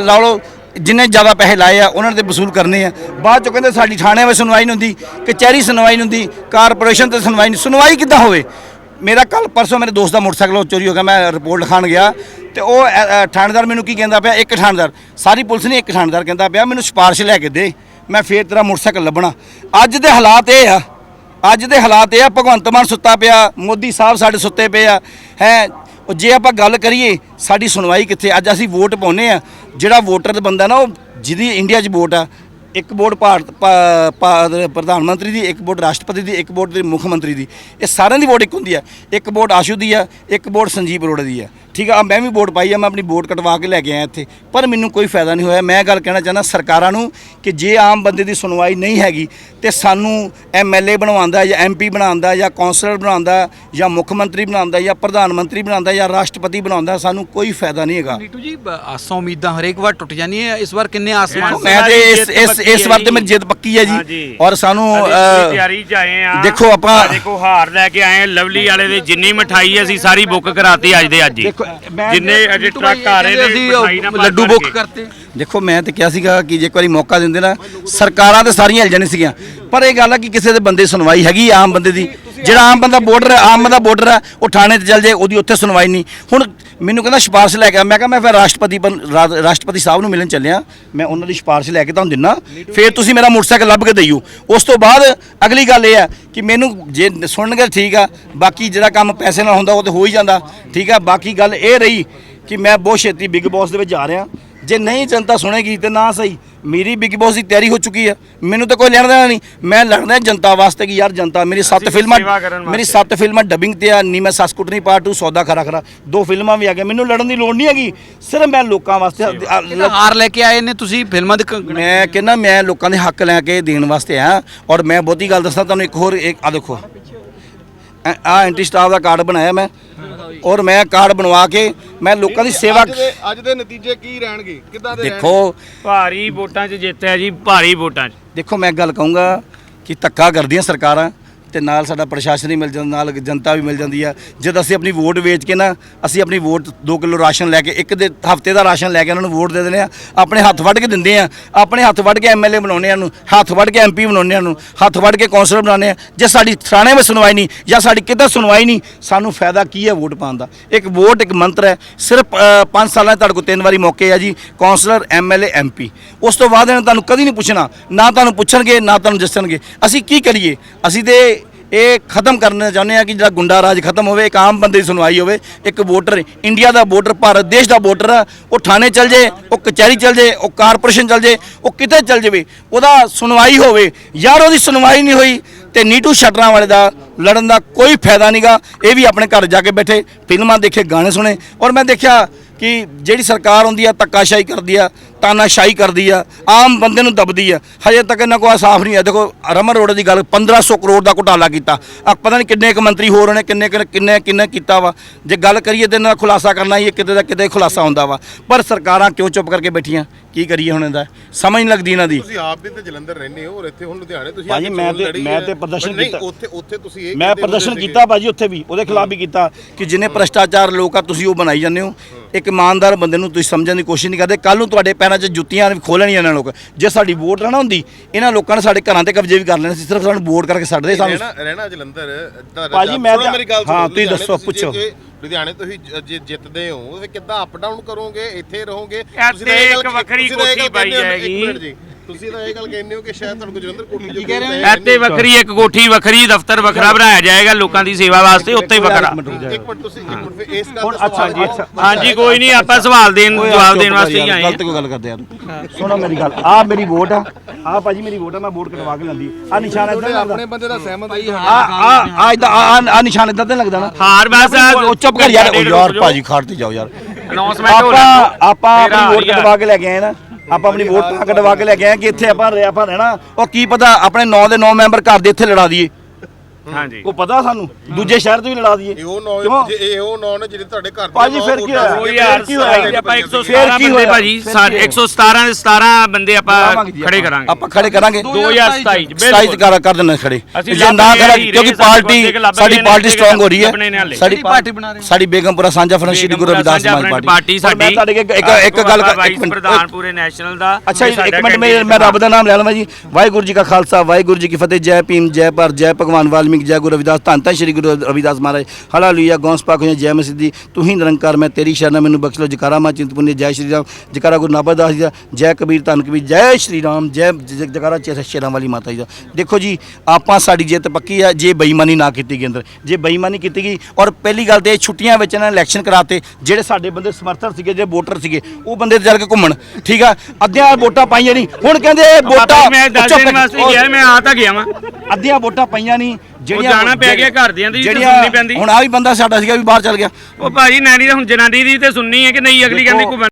ਲਾ ਲਓ, ਜਿੰਨੇ ਜ਼ਿਆਦਾ ਪੈਸੇ ਲਾਏ ਆ, ਉਹਨਾਂ ਦੇ ਵਸੂਲ ਕਰਨੇ ਆ। ਬਾਅਦ ਚੋਂ ਕਹਿੰਦੇ ਸਾਡੀ ਥਾਣੇ ਵਿੱਚ ਸੁਣਵਾਈ ਨਹੀਂ ਹੁੰਦੀ, ਕਚਹਿਰੀ ਸੁਣਵਾਈ ਨਹੀਂ ਹੁੰਦੀ, ਕਾਰਪੋਰੇਸ਼ਨ ਤੇ ਸੁਣਵਾਈ ਨਹੀਂ ਸੁਣਵਾਈ ਕਿੱਦਾਂ ਹੋਵੇ? ਮੇਰਾ ਕੱਲ ਪਰਸੋਂ ਮੇਰੇ ਦੋਸਤ ਦਾ ਮੋਟਰਸਾਈਕਲ ਉਹ ਚੋਰੀ ਹੋ ਗਿਆ, ਮੈਂ ਰਿਪੋਰਟ ਲਿਖਾਣ ਗਿਆ ਤੇ ਉਹ ਥਾਣੇਦਾਰ ਮੈਨੂੰ ਕੀ ਕਹਿੰਦਾ ਪਿਆ, ਇੱਕ ਥਾਣੇਦਾਰ, ਸਾਰੀ ਪੁਲਿਸ ਨੇ ਇੱਕ ਥਾਣੇਦਾਰ ਕਹਿੰਦਾ ਪਿਆ, ਮੈਨੂੰ ਸਿਫਾਰਿਸ਼ ਲੈ ਕੇ ਦੇ, ਮੈਂ ਫੇਰ ਤੇਰਾ ਮੋਟਰਸਾਈਕਲ ਲੱਭਣਾ। ਅੱਜ ਦੇ ਹਾਲਾਤ ਇਹ ਆ, ਅੱਜ ਦੇ ਹਾਲਾਤ ਇਹ ਆ, ਭਗਵੰਤ ਮਾਨ ਸੁੱਤਾ ਪਿਆ, ਮੋਦੀ ਸਾਹਿਬ ਸਾਡੇ ਸੁੱਤੇ ਪਏ ਆ, ਹੈ ਉਹ ਜੇ ਆਪਾਂ ਗੱਲ ਕਰੀਏ, ਸਾਡੀ ਸੁਣਵਾਈ ਕਿੱਥੇ? ਅੱਜ ਅਸੀਂ ਵੋਟ ਪਾਉਨੇ ਆ ਜਿਹੜਾ ਵੋਟਰ ਦਾ ਬੰਦਾ ਨਾ, ਉਹ ਜਿਹਦੀ ਇੰਡੀਆ 'ਚ ਵੋਟ ਆ, ਇੱਕ ਵੋਟ ਭਾਰਤ ਪ੍ਰਧਾਨ ਮੰਤਰੀ ਦੀ, ਇੱਕ ਵੋਟ ਰਾਸ਼ਟਰਪਤੀ ਦੀ, ਇੱਕ ਵੋਟ ਦੇ ਮੁੱਖ ਮੰਤਰੀ ਦੀ, ਇਹ ਸਾਰਿਆਂ ਦੀ ਵੋਟ ਇੱਕ ਹੁੰਦੀ ਆ। ਇੱਕ ਵੋਟ ਆਸ਼ੂ ਦੀ ਆ, ਇੱਕ ਵੋਟ ਸੰਜੀਵ ਅਰੋੜਾ ਦੀ ਆ। ਠੀਕ ਆ ਮੈਂ ਵੀ ਵੋਟ ਪਾਈ ਆ ਮੈਂ ਆਪਣੀ ਵੋਟ ਕਟਵਾ ਕੇ ਲੈ ਕੇ ਆਇਆ ਇੱਥੇ। ਪਰ ਮੈਨੂੰ ਕੋਈ ਫਾਇਦਾ ਨਹੀਂ ਹੋਇਆ। ਮੈਂ ਗੱਲ ਕਹਿਣਾ ਚਾਹੁੰਦਾ ਸਰਕਾਰਾਂ ਨੂੰ ਕਿ ਜੇ ਆਮ ਬੰਦੇ ਦੀ ਸੁਣਵਾਈ ਨਹੀਂ ਹੈਗੀ ਤੇ ਸਾਨੂੰ ਐਮਐਲਏ ਬਣਵਾਉਂਦਾ ਜਾਂ ਐਮਪੀ ਬਣਾਉਂਦਾ ਜਾਂ ਕੌਂਸਲਰ ਬਣਾਉਂਦਾ ਜਾਂ ਮੁੱਖ ਮੰਤਰੀ ਬਣਾਉਂਦਾ ਜਾਂ ਪ੍ਰਧਾਨ ਮੰਤਰੀ ਬਣਾਉਂਦਾ ਜਾਂ ਰਾਸ਼ਟਰਪਤੀ ਬਣਾਉਂਦਾ ਸਾਨੂੰ ਕੋਈ ਫਾਇਦਾ ਨਹੀਂ ਹੈਗਾ। ਨੀਟੂ ਜੀ ਆਸਾਂ ਉਮੀਦਾਂ ਹਰੇਕ ਵਾਰ ਟੁੱਟ ਜਾਂਦੀਆਂ ਇਸ ਵਾਰ ਕਿੰਨੇ ਆਸਮਾਨ ਮੈਂ ਤੇ ਇਸ ਇਸ ਇਸ ਵਾਰ ਤੇ ਮੇਰੀ ਜਿੱਦ ਪੱਕੀ ਹੈ ਜੀ। ਔਰ ਸਾਨੂੰ ਤਿਆਰੀ ਚ ਆਏ ਆ ਦੇਖੋ ਆਪਾਂ- ਦੇਖੋ ਹਾਰ ਲੈ ਕੇ ਆਏ ਆ ਲਵਲੀ ਵਾਲੇ ਦੇ ਜਿੰਨੀ ਮਠਾਈ ਅਸੀਂ ਸਾਰੀ ਬੁੱਕ ਕਰਾਤੀ ਅੱਜ ਦੇ ਅੱਜ ਜਿੰਨੇ ਅਜੇ ਟਰੱਕ ਆ ਰਹੇ ਨੇ ਲੱਡੂ ਬੁੱਕ। ਕਰਤੇ। ਦੇਖੋ ਮੈਂ ਤੇ ਕਿਹਾ ਸੀਗਾ ਕਿ ਜੇ ਇੱਕ ਵਾਰੀ ਮੌਕਾ ਦਿੰਦੇ ਨਾ ਸਰਕਾਰਾਂ ਤੇ ਸਾਰੀਆਂ ਹਿਲ ਜਾਣੀ ਸੀਗੀਆਂ। ਪਰ ਇਹ ਗੱਲ ਆ ਕਿ ਕਿਸੇ ਦੇ ਬੰਦੇ ਸੁਣਵਾਈ ਹੈਗੀ ਆ ਆਮ ਬੰਦੇ ਦੀ। ਜਿਹੜਾ ਆਮ ਬੰਦਾ ਵੋਟਰ ਆਮ ਬੰਦਾ ਵੋਟਰ ਹੈ ਉਹ ਥਾਣੇ ਤੇ ਚੱਲ ਜਾਏ ਉਹਦੀ ਉੱਥੇ ਸੁਣਵਾਈ ਨਹੀਂ। ਹੁਣ ਮੈਨੂੰ ਕਹਿੰਦਾ ਸਿਫਾਰਿਸ਼ ਲੈ ਕੇ ਆ। ਮੈਂ ਕਿਹਾ ਮੈਂ ਫਿਰ ਰਾਸ਼ਟਰਪਤੀ ਬਣ- ਰਾ- ਰਾਸ਼ਟਰਪਤੀ ਸਾਹਿਬ ਨੂੰ ਮਿਲਣ ਚੱਲਿਆ। ਮੈਂ ਉਹਨਾਂ ਦੀ ਸਿਫਾਰਿਸ਼ ਲੈ ਕੇ ਤੁਹਾਨੂੰ ਦਿੰਨਾ। ਫਿਰ ਤੁਸੀਂ ਮੇਰਾ ਮੋਟਰਸਾਈਕਲ ਲੱਭ ਕੇ ਦਈਓ। ਉਸ ਤੋਂ ਬਾਅਦ ਅਗਲੀ ਗੱਲ ਇਹ ਆ ਕਿ ਮੈਨੂੰ ਜੇ ਸੁਣਨਗੇ ਠੀਕ ਆ। ਬਾਕੀ ਜਿਹੜਾ ਕੰਮ ਪੈਸੇ ਨਾਲ ਹੁੰਦਾ ਉਹ ਤੇ ਹੋ ਹੀ ਜਾਂਦਾ। ਠੀਕ ਆ? ਬਾਕੀ ਗੱਲ ਇਹ ਰਹੀ ਕਿ ਮੈਂ ਬਹੁਤ ਛੇਤੀ ਬਿਗ ਬੌਸ ਦੇ ਵਿੱਚ ਜਾ ਰਿਹਾ। ਜੇ ਨਹੀਂ ਜਨਤਾ ਸੁਣੇਗੀ ਤੇ ਨਾ ਸਹੀ ਮੇਰੀ ਬਿਗ ਬੌਸ ਦੀ ਤਿਆਰੀ ਹੋ ਚੁੱਕੀ ਆ। ਮੈਨੂੰ ਤਾਂ ਕੋਈ ਲੈਣ ਦੇਣਾ ਨਹੀਂ। ਮੈਂ ਲੜਨਾ ਜਨਤਾ ਵਾਸਤੇ ਕਿ ਯਾਰ ਜਨਤਾ ਮੇਰੀ ਸੱਤ ਫਿਲਮਾਂ ਮੇਰੀ। ਸੱਤ ਫਿਲਮਾਂ ਡਬਿੰਗ ਤੇ ਆ ਨੀ ਮੈਂ ਸੱਸ ਕੁੱਟਣੀ ਪਾਰਟ 2 ਸੌਦਾ ਖਰਾ ਖਰਾ। ਦੋ ਫਿਲਮਾਂ ਵੀ ਆ ਗਈਆਂ। ਮੈਨੂੰ ਲੜਨ ਦੀ ਲੋੜ ਨਹੀਂ ਹੈਗੀ। ਸਿਰਫ ਮੈਂ ਲੋਕਾਂ ਵਾਸਤੇ ਹਾਰ ਲੈ ਕੇ ਆਏ ਨੇ ਤੁਸੀਂ ਫਿਲਮਾਂ ਦੇ ਮੈਂ ਕਹਿੰਦਾ ਮੈਂ ਲੋਕਾਂ ਦੇ ਹੱਕ ਲੈ ਕੇ ਦੇਣ ਵਾਸਤੇ ਆ। ਔਰ ਮੈਂ ਬਹੁਤੀ ਗੱਲ ਦੱਸਾਂ ਤੁਹਾਨੂੰ ਇੱਕ ਹੋਰ ਇੱਕ ਆ ਦੇਖੋ। ਆ ਐਂਟੀ ਸਟਾਫ ਦਾ ਕਾਰਡ ਬਣਾਇਆ ਮੈਂ। ਔਰ ਮੈਂ ਕਾਰਡ ਬਣਵਾ ਕੇ ਮੈਂ ਲੋਕਾਂ ਦੀ ਸੇਵਾ ਅੱਜ ਦੇ ਅੱਜ ਦੇ ਨਤੀਜੇ ਕੀ ਰਹਿਣਗੇ? ਕਿੱਦਾਂ ਦੇ ਦੇਖੋ। ਭਾਰੀ ਵੋਟਾਂ 'ਚ ਜਿੱਤਿਆ ਜੀ ਭਾਰੀ ਵੋਟਾਂ 'ਚ। ਦੇਖੋ ਮੈਂ ਗੱਲ ਕਹੂੰਗਾ ਕਿ ਧੱਕਾ ਕਰਦੀਆਂ ਸਰਕਾਰਾਂ ਤੇ ਨਾਲ ਸਾਡਾ ਪ੍ਰਸ਼ਾਸਨ ਹੀ ਮਿਲ ਜਾਂਦਾ, ਨਾਲ ਜਨਤਾ ਵੀ ਮਿਲ ਜਾਂਦੀ ਆ। ਜਦ ਅਸੀਂ ਆਪਣੀ ਵੋਟ ਵੇਚ ਕੇ ਨਾ, ਅਸੀਂ ਆਪਣੀ ਵੋਟ 2 ਕਿਲੋ ਰਾਸ਼ਨ ਲੈ ਕੇ, ਇੱਕ ਦੇ ਹਫ਼ਤੇ ਦਾ ਰਾਸ਼ਨ ਲੈ ਕੇ ਉਹਨਾਂ ਨੂੰ ਵੋਟ ਦੇ ਦਿੰਦੇ ਆ, ਆਪਣੇ ਹੱਥ ਵੱਢ ਕੇ ਦਿੰਦੇ ਆ, ਆਪਣੇ ਹੱਥ ਵੱਢ ਕੇ ਐਮਐਲਏ ਬਣਾਉਂਦੇ ਆ ਨੂੰ ਹੱਥ ਵੱਢ ਕੇ ਐਮਪੀ ਬਣਾਉਂਦੇ ਆ ਨੂੰ ਹੱਥ ਵੱਢ ਕੇ ਕੌਂਸਲਰ ਬਣਾਉਂਦੇ ਆ, ਜੇ ਸਾਡੀ ਥਾਣੇ ਵਿੱਚ ਸੁਣਵਾਈ ਨਹੀਂ, ਜਾਂ ਸਾਡੀ ਕਿਤੇ ਸੁਣਵਾਈ ਨਹੀਂ, ਸਾਨੂੰ ਫਾਇਦਾ ਕੀ ਹੈ ਵੋਟ ਪਾਉਣ ਦਾ? ਇੱਕ ਵੋਟ, ਇੱਕ ਮੰਤਰ ਹੈ, ਸਿਰਫ 5 ਸਾਲਾਂ ਤੁਹਾਡੇ ਕੋਲ ਤਿੰਨ ਵਾਰੀ ਮੌਕੇ ਆ ਜੀ, ਕੌਂਸਲਰ ਐਮਐਲਏ ਐਮਪੀ ਉਸ ਤੋਂ ਬਾਅਦ ਇਹਨਾਂ ਤੁਹਾਨੂੰ ਕਦੀ ਨਹੀਂ ਪੁੱਛਣਾ, ਨਾ ਤੁਹਾਨੂੰ ਪੁੱਛਣਗੇ, ਨਾ ਤੁਹਾਨੂੰ ਦੱਸਣਗੇ। ਅਸੀਂ ਕੀ ਕਰੀਏ? ਅਸੀਂ ਤੇ ਇਹ ਖਤਮ ਕਰਨਾ ਚਾਹੁੰਦੇ ਆ ਕਿ ਜਿਹੜਾ ਗੁੰਡਾ ਰਾਜ ਖਤਮ ਹੋਵੇ, ਇੱਕ ਆਮ ਬੰਦੇ ਦੀ ਸੁਣਵਾਈ ਹੋਵੇ, ਇੱਕ ਵੋਟਰ, ਇੰਡੀਆ ਦਾ ਵੋਟਰ, ਭਾਰਤ ਦੇਸ਼ ਦਾ ਵੋਟਰ ਆ ਉਹ ਥਾਣੇ ਚਲ ਜੇ, ਉਹ ਕਚਹਿਰੀ ਚਲ ਜੇ, ਉਹ ਕਾਰਪੋਰੇਸ਼ਨ ਚਲ ਜੇ, ਉਹ ਕਿਤੇ ਚਲ ਜਾਵੇ, ਉਹਦਾ ਸੁਣਵਾਈ ਹੋਵੇ। ਯਾਰ ਉਹਦੀ ਸੁਣਵਾਈ ਨਹੀਂ ਹੋਈ ਤੇ ਨੀਟੂ ਸ਼ਟਰਾਂ ਵਾਲੇ ਦਾ ਲੜਨ ਦਾ ਕੋਈ ਫਾਇਦਾ ਨਹੀਂਗਾ ਇਹ ਵੀ ਆਪਣੇ ਘਰ ਜਾ ਕੇ ਬੈਠੇ, ਫਿਲਮਾਂ ਦੇਖੇ, ਗਾਣੇ ਸੁਣੇ। ਔਰ ਮੈਂ ਦੇਖਿਆ ਕਿ ਜਿਹੜੀ ਸਰਕਾਰ ਹੁੰਦੀ ਆ, ਧੱਕਾਸ਼ਾਹੀ ਕਰਦੀ ਆ ਤਾਨਾਸ਼ਾਹੀ ਕਰਦੀ ਆ ਆਮ ਬੰਦੇ ਨੂੰ ਦਬਦੀ ਆ। ਹਜੇ ਤੱਕ ਇਹਨਾਂ ਕੋਈ ਸਾਫ਼ ਨਹੀਂ ਆ ਦੇਖੋ ਰਮਨ ਰੋਡ ਦੀ ਗੱਲ 1500 ਕਰੋੜ ਦਾ ਘੁਟਾਲਾ ਕੀਤਾ। ਆ ਪਤਾ ਨਹੀਂ ਕਿੰਨੇ ਕੁ ਮੰਤਰੀ ਹੋਰ ਨੇ ਕਿੰਨੇ ਕਿੰਨੇ ਕਿੰਨੇ ਕੀਤਾ ਵਾ। ਜੇ ਗੱਲ ਕਰੀਏ ਤੇ ਇਹਨਾਂ ਦਾ ਖੁਲਾਸਾ ਕਰਨਾ ਹੀ ਕਿਤੇ ਦਾ ਕਿਤੇ ਖੁਲਾਸਾ ਹੁੰਦਾ ਵਾ। ਪਰ ਸਰਕਾਰਾਂ ਕਿਉਂ ਚੁੱਪ ਕਰਕੇ ਬੈਠੀਆਂ? ਕੀ ਕਰੀਏ ਹੁਣ ਇਹਦਾ? ਸਮਝ ਨਹੀਂ ਲੱਗਦੀ ਇਹਨਾਂ ਦੀ। ਤੁਸੀਂ ਆਪ ਵੀ ਤੇ ਜਲੰਧਰ ਰਹਿੰਦੇ ਹੋ ਔਰ ਇੱਥੇ ਹੁਣ ਲੁਧਿਆਣੇ ਤੁਸੀਂ ਭਾਜੀ, ਮੈਂ ਤੇ- ਮੈਂ। ਤੇ ਪ੍ਰਦਰਸ਼ਨ ਕੀਤਾ। ਉੱਥੇ ਉੱਥੇ ਤੁਸੀਂ ਇਹ ਮੈਂ ਪ੍ਰਦਰਸ਼ਨ ਕੀਤਾ ਭਾਜੀ ਉੱਥੇ ਵੀ। ਉਹਦੇ ਖਿਲਾਫ ਵੀ ਕੀਤਾ ਕਿ ਜਿੰਨੇ ਭ੍ਰਸ਼ਟਾਚਾਰ ਲੋਕ ਆ ਤੁਸੀਂ ਉਹ ਬਣਾਈ ਜਾਂਦੇ ਹੋ। ਇੱਕ ਇਮਾਨਦਾਰ ਬੰਦੇ ਨੂੰ ਤੁਸੀਂ ਸਮਝਣ ਦੀ ਕੋਸ਼ਿਸ਼ ਨਹੀਂ ਕਰਦੇ। ਕੱਲ ਨੂੰ ਤੁਹਾਡੇ ਪੈਰਾਂ 'ਚ ਜੁੱਤੀਆਂ ਖੋਲਣੀਆਂ ਇਹਨਾਂ ਲੋਕ ਜੇ ਸਾਡੀ ਵੋਟ ਨਾ ਹੁੰਦੀ ਇਹਨਾਂ ਲੋਕਾਂ ਨੇ ਸਾਡੇ ਘਰਾਂ ਤੇ ਕਬਜ਼ੇ ਵੀ ਕਰ ਲੈਣੇ ਸੀ ਸਿਰਫ ਸਾਨੂੰ ਵੋਟ ਕਰਕੇ ਛੱਡਦੇ ਸਾਨੂੰ ਰਹਿਣਾ ਰਹਿਣਾ ਜਲੰਧਰ ਭਾਜੀ, ਮੈਂ ਹਾਂ, ਤੁਸੀਂ ਦੱਸੋ, ਪੁੱਛੋ। ਲੁਧਿਆਣੇ ਤੁਸੀਂ ਜ- ਜਿੱਤਦੇ ਹੋ ਤੇ ਕਿੱਦਾਂ ਅਪ ਡਾਊਨ ਕਰੋਗੇ ਇੱਥੇ ਰਹੋਗੇ ਇੱਥੇ ਤਾਂ ਇਹ ਗੱਲ- ਇੱਕ ਵੱਖਰੀ ਤੁਸੀਂ ਕੋਠੀ ਪਾਈ ਜਾਏਗੀ। ਜੀ ਤੁਸੀਂ ਤਾਂ ਇਹ ਗੱਲ ਕਹਿੰਦੇ ਹੋ ਕਿ ਸ਼ਾਇਦ ਤੁਹਾਨੂੰ ਜਲੰਧਰ ਕੋਠੀ ਕੀ ਕਹਿ ਰਹੇ ਹੋ? ਇੱਥੇ ਵੱਖਰੀ ਇੱਕ ਕੋਠੀ ਵੱਖਰੀ ਦਫ਼ਤਰ ਵੱਖਰਾ ਬਣਾਇਆ ਜਾਏਗਾ ਲੋਕਾਂ ਦੀ ਸੇਵਾ ਵਾਸਤੇ ਉੱਥੇ ਹੀ ਵੱਖਰਾ। ਇੱਕ ਮਿੰਟ ਤੁਸੀਂ ਇੱਕ ਮਿੰਟ ਫਿਰ ਇਸ ਗੱਲ ਹੁਣ ਦਾ ਅੱਛਾ ਸਵਾਲ ਜੀ, ਅੱਛਾ। ਹਾਂਜੀ ਕੋਈ ਨਹੀਂ ਆਪਾਂ ਸਵਾਲ ਦੇਣ ਜਵਾਬ ਦੇਣ ਵਾਸਤੇ ਹੀ ਆਏ ਹਾਂ। ਗਲਤ ਕੋਈ ਗੱਲ ਕਰਦੇ ਯਾਰ ਸੁਣੋ ਮੇਰੀ ਗੱਲ ਆ ਮੇਰੀ ਵੋਟ ਆ ਆ ਭਾਜੀ ਮੇਰੀ ਵੋਟ ਆ ਮੈਂ ਵੋਟ ਕਟਵਾ ਕੇ ਲੈਂਦੀ। ਆ ਨਿਸ਼ਾਨ ਇਦਾਂ ਲੱਗਦਾ। ਆਪਣੇ ਬੰਦੇ ਦਾ ਸਹਿਮਤ ਭਾਈ ਆ ਹਾਂ ਆ ਆ ਇਦਾਂ ਆ ਆ ਨਿਸ਼ਾਨ ਇਦਾਂ ਤੇ ਲੱਗਦਾ ਨਾ। ਹਾਰ ਬਸ ਉਹ ਚੁੱਪ ਕਰ ਯਾਰ ਉਹ ਯਾਰ ਭਾਜੀ ਖੜ ਤੇ ਜਾਓ ਯਾਰ। ਅਨਾਉਂਸਮੈਂਟ ਹੋ ਆਪਾਂ ਆਪਾਂ ਤੇਰਾ ਆਪਣੀ ਵੋਟ। ਕਟਵਾ ਕੇ ਲੈ ਕੇ ਆਏ ਨਾ। ਆਪਾਂ ਆਪਣੀ ਵੋਟ ਤਾਂ ਕਟਵਾ ਕੇ ਲੈ ਕੇ ਆਏ ਕਿ ਇੱਥੇ ਆਪਾਂ ਰਹਿ- ਆਪਾਂ ਰਹਿਣਾ। ਉਹ ਕੀ ਪਤਾ ਆਪਣੇ 9 ਦੇ 9 ਮੈਂਬਰ ਘਰ ਦੇ ਇੱਥੇ ਲੜਾ ਦਈਏ। ਹਾਂਜੀ ਉਹ ਪਤਾ ਸਾਨੂੰ ਦੂਜੇ ਸ਼ਹਿਰ ਤੋਂ ਵੀ ਲੜਾ ਦਈਏ ਇਹ ਉਹ ਨੌ? ਜੇ ਇਹ ਉਹ ਨੌ ਨੇ ਜਿਹੜੇ ਤੁਹਾਡੇ ਘਰ ਦੇ ਭਾਜੀ, ਫਿਰ ਕੀ ਹੋਇਆ? ਯਾਰ ਕੀ ਹੋਇਆ? ਆਪਾਂ ਫਿਰ 117 ਕੀ ਬੰਦੇ? ਭਾਜੀ ਫਿਰ ਸਾਰੇ ਕੀ 117 ਦੇ 17 ਬੰਦੇ ਆਪਾਂ ਖੜੇ। ਕਰਾਂਗੇ ਆਪਾਂ ਖੜੇ ਕਰਾਂਗੇ 2027 ਚ 27 ਬਿਲਕੁਲ ਕਰ ਕਰ ਦੇਣਾ ਖੜੇ ਜੇ ਨਾ ਕਰਾਂ ਕਿਉਂਕਿ ਸਾਡੇ ਪਾਰਟੀ ਸਾਡੀ ਪਾਰਟੀ ਸਟਰੋਂਗ ਹੋ ਰਹੀ ਹੈ। ਸਾਡੀ ਪਾਰਟੀ ਬਣਾ ਰਹੇ? ਸਾਡੀ ਬੇਗਮਪੁਰਾ ਸਾਂਝਾ ਫਰੰਟ ਸ਼੍ਰੀ ਗੁਰੂ ਰਵਿਦਾਸ ਸਮਾਜ ਪਾਰਟੀ ਪਾਰਟੀ ਮੈਂ ਸਾਡੀ ਤੁਹਾਡੇ ਇੱਕ ਇੱਕ ਇੱਕ ਗੱਲ ਕਰ ਇੱਕ ਮਿੰਟ ਪ੍ਰਧਾਨ ਪੂਰੇ ਨੈਸ਼ਨਲ ਦਾ ਅੱਛਾ ਜੀ ਸਾਡਾ ਇੱਕ ਮਿੰਟ ਮੈਂ ਰੱਬ ਦਾ ਨਾਮ ਲੈ ਲਵਾਂ ਜੀ ਵਾਹਿਗੁਰੂ ਜੀ ਕਾ ਖਾਲਸਾ ਵਾਹਿਗੁਰੂ ਜੀ ਕੀ ਫਤਿਹ ਜੈ ਭੀਮ ਜੈ ਭਾਰਤ ਜੈ ਭਗਵਾਨ ਵਾਲਮੀਕ ਜੈ ਗੁਰੂ ਰਵਿਦਾਸ ਧੰਨ ਧੰਨ ਸ਼੍ਰੀ ਗੁਰੂ ਰਵਿਦਾਸ ਮਹਾਰਾਜ। ਹਾਲੇਲੂਇਆ ਗੌਂਸ ਪਾਕ ਹੋਏ ਜੈ ਮਸੀਹ ਦੀ। ਤੂੰ ਹੀ ਨਿਰੰਕਾਰ ਮੈਂ ਤੇਰੀ ਸ਼ਰਨ ਮੈਨੂੰ ਬਖਸ਼ ਲੋ ਜਕਾਰਾ ਮਾ ਚਿੰਤਪੁਰਨੀ ਜੈ ਸ਼੍ਰੀ ਰਾਮ। ਜਕਾਰਾ ਗੁਰੂ ਨਾਬਦਾਸ ਜੀ ਦਾ ਜੈ ਕਬੀਰ ਧੰਨ ਕਬੀਰ ਜੈ ਸ਼੍ਰੀ ਰਾਮ। ਜੈ ਜਕਾਰਾ ਚੇ- ਸ਼ੇਰਾਂ ਵਾਲੀ ਮਾਤਾ ਜੀ ਦਾ। ਦੇਖੋ ਜੀ ਆਪਾਂ ਸਾਡੀ ਜਿੱਤ ਪੱਕੀ ਆ ਜੇ ਬੇਈਮਾਨੀ ਨਾ ਕੀਤੀ ਗਈ ਅੰਦਰ। ਜੇ ਬੇਈਮਾਨੀ ਕੀਤੀ ਗਈ ਔਰ ਪਹਿਲੀ ਗੱਲ ਤੇ ਇਹ ਛੁੱਟੀਆਂ ਵਿੱਚ ਇਹਨਾਂ ਨੇ ਇਲੈਕਸ਼ਨ ਕਰਾਤੇ ਜਿਹੜੇ ਸਾਡੇ ਬੰਦੇ ਸਮਰਥਕ ਸੀਗੇ ਜਿਹੜੇ ਵੋਟਰ ਸੀਗੇ ਉਹ ਬੰਦੇ ਚੱਲ ਕੇ ਘੁੰਮਣ। ਠੀਕ ਆ? ਅੱਧਿਆਂ ਵੋਟਾਂ ਪਾਈਆਂ ਨਹੀਂ। ਹੁਣ ਕਹਿੰਦੇ ਵੋਟਾਂ ਮੈਂ 10 ਚੁੱਪ ਦਿਨ ਵਾਸਤੇ ਗਿਆ ਮੈਂ ਆ ਤਾਂ ਗਿਆ ਵਾਂ। ਅੱਧੀਆਂ ਵੋਟਾਂ ਪਈਆਂ ਨਹੀਂ। ਜਾਣਾ ਪੈ ਗਿਆ ਘਰਦਿਆਂ ਦੀ ਵੀ ਤੇ ਸੁਣਨੀ ਪੈਂਦੀ। ਹੁਣ ਆ ਵੀ ਬੰਦਾ ਸਾਡਾ ਸੀਗਾ ਵੀ ਬਾਹਰ ਚੱਲ ਗਿਆ ਉਹ ਭਾਜੀ ਨੈਣੀ ਤਾਂ ਹੁਣ ਜਨਾਨੀ ਦੀ ਤੇ ਸੁਣਨੀ ਹੈ ਕਿ ਨਹੀਂ ਅਗਲੀ ਕਹਿੰਦੀ ਘੁੰਮਣ